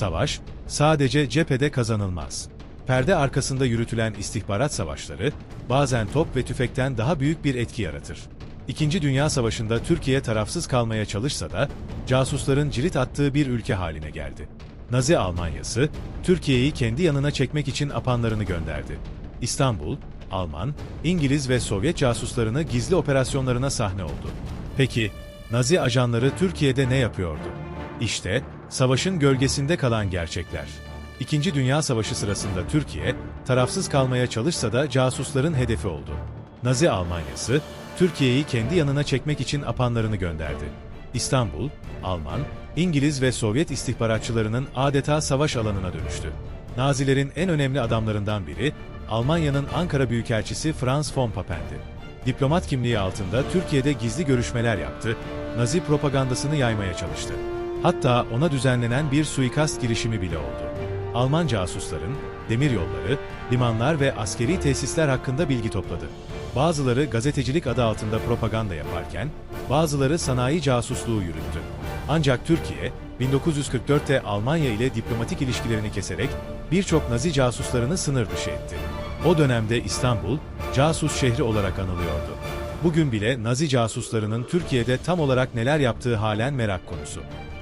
Savaş, sadece cephede kazanılmaz. Perde arkasında yürütülen istihbarat savaşları, bazen top ve tüfekten daha büyük bir etki yaratır. İkinci Dünya Savaşı'nda Türkiye tarafsız kalmaya çalışsa da, casusların cirit attığı bir ülke haline geldi. Nazi Almanyası, Türkiye'yi kendi yanına çekmek için apanlarını gönderdi. İstanbul, Alman, İngiliz ve Sovyet casuslarını gizli operasyonlarına sahne oldu. Peki, Nazi ajanları Türkiye'de ne yapıyordu? İşte, savaşın gölgesinde kalan gerçekler. İkinci Dünya Savaşı sırasında Türkiye, tarafsız kalmaya çalışsa da casusların hedefi oldu. Nazi Almanyası, Türkiye'yi kendi yanına çekmek için apanlarını gönderdi. İstanbul, Alman, İngiliz ve Sovyet istihbaratçılarının adeta savaş alanına dönüştü. Nazilerin en önemli adamlarından biri, Almanya'nın Ankara Büyükelçisi Franz von Pappen'di. Diplomat kimliği altında Türkiye'de gizli görüşmeler yaptı, Nazi propagandasını yaymaya çalıştı. Hatta ona düzenlenen bir suikast girişimi bile oldu. Alman casusların, demiryolları, limanlar ve askeri tesisler hakkında bilgi topladı. Bazıları gazetecilik adı altında propaganda yaparken, bazıları sanayi casusluğu yürüttü. Ancak Türkiye, 1944'te Almanya ile diplomatik ilişkilerini keserek birçok Nazi casuslarını sınır dışı etti. O dönemde İstanbul, casus şehri olarak anılıyordu. Bugün bile Nazi casuslarının Türkiye'de tam olarak neler yaptığı halen merak konusu.